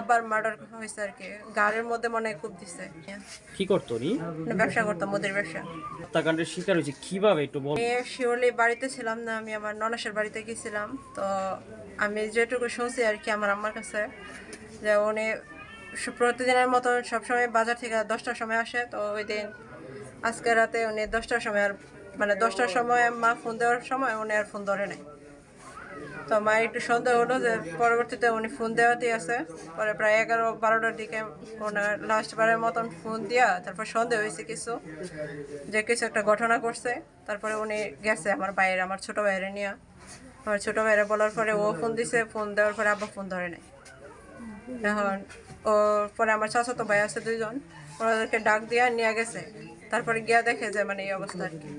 আবার মার্ডার হয়েছে আর কি। গাড়ির মধ্যে মনে হয় খুব দিছে। কি করতো উনি? মানে ব্যবসা করতাম মুদির ব্যবসা। হত্যাকাণ্ডের শিকার হয়েছে কীভাবে একটু বল? আমি শিওরলি বাড়িতে ছিলাম না আমি আমার ননাসের বাড়িতে গেছিলাম। তো আমি যেটুকু শুনছি আর কি আমার আম্মার কাছে যে উনি প্রতিদিনের মতো সবসময় বাজার থেকে দশটার সময় আসে। তো ওই দিন আজকে রাতে উনি দশটার সময় আর মানে দশটার সময় মা ফোন দেওয়ার সময় উনি আর ফোন ধরে নাই। তো মা একটু সন্দেহ হলো যে পরবর্তীতে উনি ফোন দেওয়াতেই আছে পরে প্রায় এগারো, বারোটার দিকে ওনার লাস্ট বারের মতন ফোন দিয়া তারপর সন্দেহ হয়েছে কিছু, যে কিছু একটা ঘটনা করছে তারপরে উনি গেছে আমার বাইরে আমার ছোট বাইরে নিয়ে। আমার ছোট বাইরে বলার পরে ও ফোন দিছে ফোন দেওয়ার পরে আব্বা ফোন ধরে নাই। এখন ও, পরে আমার চাচাতো ভাই আছে দুইজন ওনাদেরকে ডাক দিয়া নিয়ে গেছে। তারপরে গিয়া দেখে যে মানে এই অবস্থা আর কি।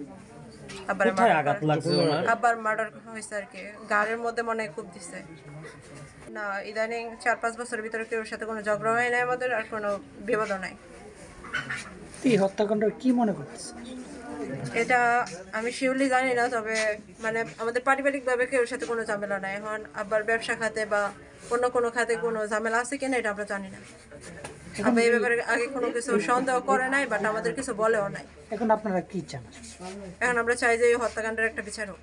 আবার আঘাত লাগছে ওনার? আবার মার্ডার হয়েছে আর কি। গাড়ির মধ্যে মনে হয় খুব দিছে। না ইদানিং চার পাঁচ বছরের ভিতরে কেউ সাথে কোনো ঝগড়া হয় নাই আমাদের আর কোনো বিবাদও নাই। এই হত্যাকাণ্ড কি মনে করতেছে? এটা আমি শিওরলি জানি না তবে মানে আমাদের পারিবারিকভাবে কেউ সাথে কোনো ঝামেলা নাই। এখন আবার ব্যবসা খাতে বা অন্য কোনো খাতে কোনো ঝামেলা আছে কিনা এটা আমরা জানি না। আমরা এই ব্যাপারে আগে কোনো কিছু সন্দেহ করে নাই বাট আমাদের কিছু বলেও নাই। এখন আপনারা কি চান? এখন আমরা চাই যে এই হত্যাকাণ্ডের একটা বিচার হোক।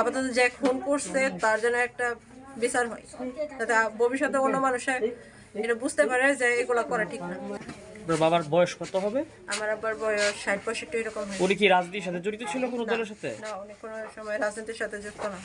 আপাতত যে খুন করছে তার জন্য একটা বিচার হয়। যাতে ভবিষ্যতে অন্য মানুষে এটা বুঝতে পারে যে এগুলো করা ঠিক না। আপনার বাবার বয়স কত হবে? আমার আবার বয়স ষাট পঁয়ষট্টি এরকম উনি কি রাজনীতির সাথে জড়িত ছিল কোনো দলের সাথে? না উনি কোনো সময় রাজনীতির সাথে যুক্ত না।